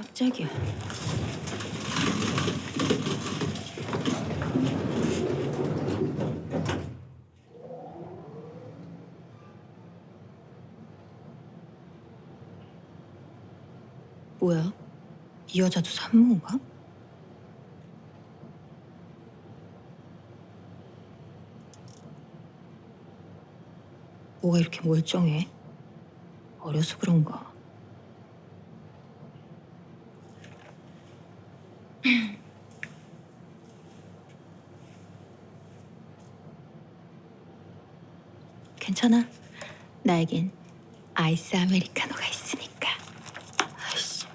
시작이야. 뭐야? 이 여자도 산모인가? 뭐가 이렇게 멀쩡해? 어려서 그런가? 괜찮아. 나에겐 아이스 아메리카노가 있으니까. 아이씨,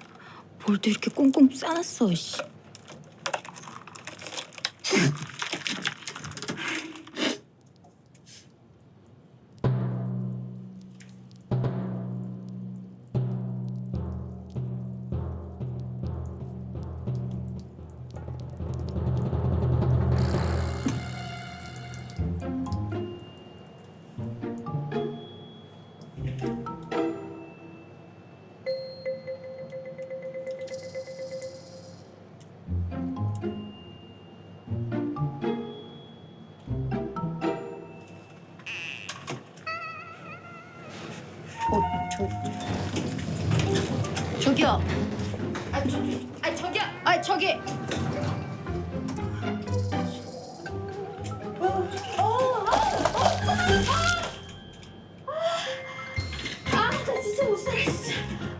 뭘 또 이렇게 꽁꽁 싸놨어, 씨. 어, 저, 저기요. 아, 저기, 아, 저기요. 아, 저기. 아, 나 진짜 못 살았어.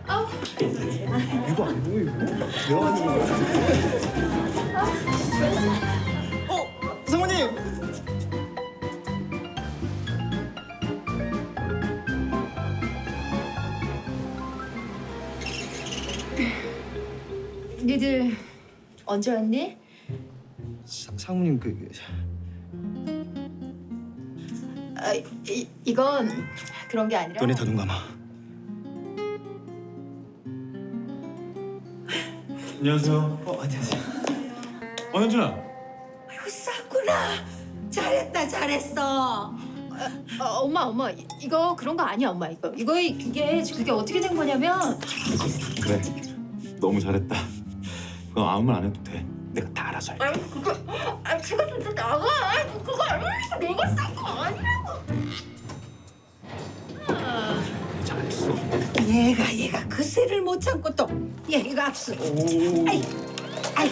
아우. 이거 아니고 이거? 내가 같은데? 니들 언제 왔니? 사, 사모님 그 아, 이, 이건 그런 게 아니라. 너네 다눈 감아. 안녕하세요. 어, 안녕하세요. 어 현준아. 아이고 쌌구나. 잘했다 잘했어. 어, 엄마, 엄마, 이- 이거 그런 거 아니야, 엄마. 이거 이거 그게 그게 어떻게 된 거냐면 그래. 너무 잘했다. 그거 아무 말 안 해도 돼. 내가 다 알아서 할게. 아니 그거 아 제가 진짜 나가 아니, 그거 아니야 내가 싼거 아니라고 잘했어. 얘가 얘가 그 세를 못 참고 또 얘가 앞서. 오. 아이